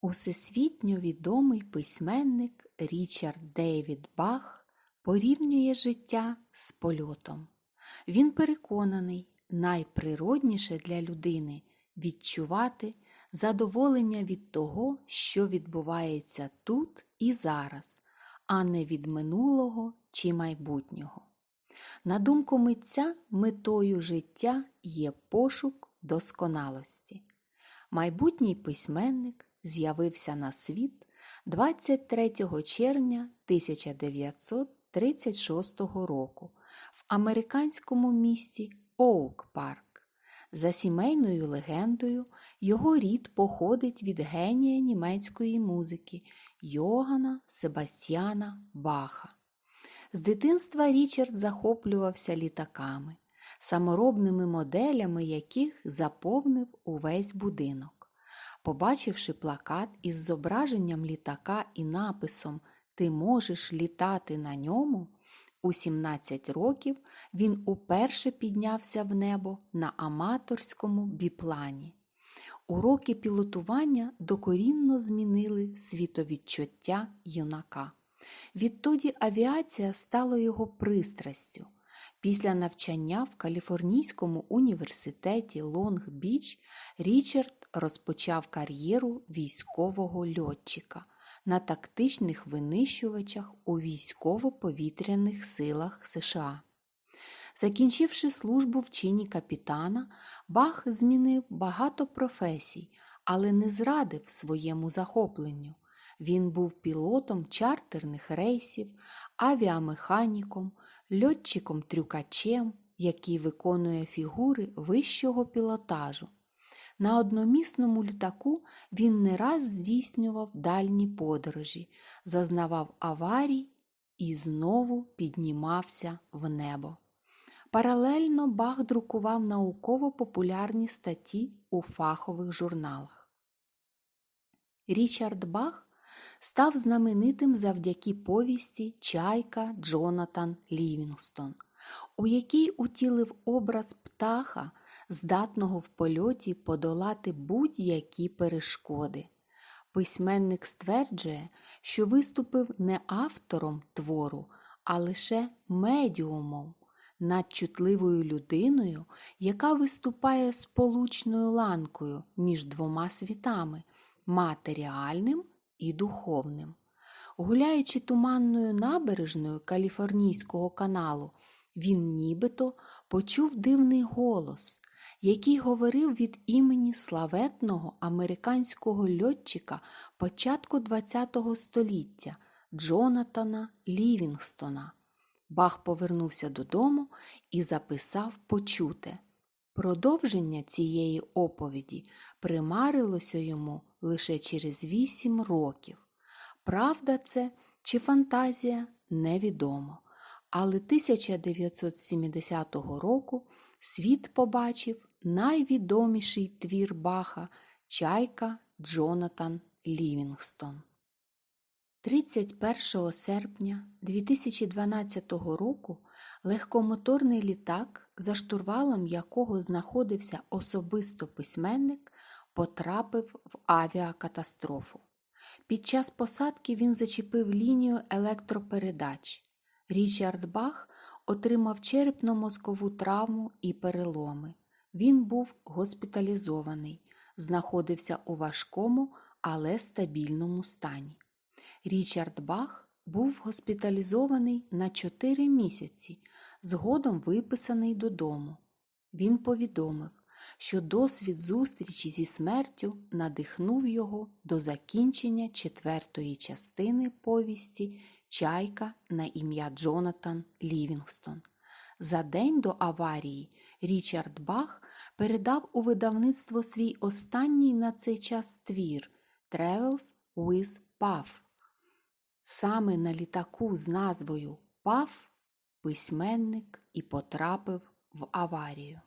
Усесвітньо відомий письменник Річард Дейвід Бах порівнює життя з польотом. Він переконаний, найприродніше для людини відчувати задоволення від того, що відбувається тут і зараз, а не від минулого чи майбутнього. На думку митця, метою життя є пошук досконалості. Майбутній письменник з'явився на світ 23 червня 1936 року в американському місті Оук-Парк. За сімейною легендою, його рід походить від генія німецької музики Йогана Себастьяна Баха. З дитинства Річард захоплювався літаками, саморобними моделями яких заповнив увесь будинок. Побачивши плакат із зображенням літака і написом Ти можеш літати на ньому, у 17 років він уперше піднявся в небо на аматорському біплані. Уроки пілотування докорінно змінили світовідчуття юнака. Відтоді авіація стала його пристрастю. Після навчання в Каліфорнійському університеті Лонг-Біч Річард розпочав кар'єру військового льотчика на тактичних винищувачах у військово-повітряних силах США. Закінчивши службу в чині капітана, Бах змінив багато професій, але не зрадив своєму захопленню. Він був пілотом чартерних рейсів, авіамеханіком, льотчиком-трюкачем, який виконує фігури вищого пілотажу. На одномісному літаку він не раз здійснював дальні подорожі, зазнавав аварій і знову піднімався в небо. Паралельно Бах друкував науково-популярні статті у фахових журналах. Річард Бах став знаменитим завдяки повісті Чайка Джонатан Лівінгстон, у якій утілив образ птаха, здатного в польоті подолати будь-які перешкоди. Письменник стверджує, що виступив не автором твору, а лише медіумом, надчутливою людиною, яка виступає сполучною ланкою між двома світами матеріальним і духовним. Гуляючи туманною набережною Каліфорнійського каналу, він нібито почув дивний голос, який говорив від імені славетного американського льотчика початку ХХ століття Джонатана Лівінгстона. Бах повернувся додому і записав почуте. Продовження цієї оповіді примарилося йому лише через вісім років. Правда це чи фантазія невідомо. Але 1970 року світ побачив найвідоміший твір Баха Чайка Джонатан Лівінгстон. 31 серпня 2012 року легкомоторний літак, за штурвалом якого знаходився особисто письменник, потрапив в авіакатастрофу. Під час посадки він зачепив лінію електропередач. Річард Бах отримав черепно-мозкову травму і переломи. Він був госпіталізований, знаходився у важкому, але стабільному стані. Річард Бах був госпіталізований на 4 місяці, згодом виписаний додому. Він повідомив, що досвід зустрічі зі смертю надихнув його до закінчення четвертої частини повісті Чайка на ім'я Джонатан Лівінгстон. За день до аварії Річард Бах передав у видавництво свій останній на цей час твір Travels with Puff. Саме на літаку з назвою Паф письменник і потрапив в аварію.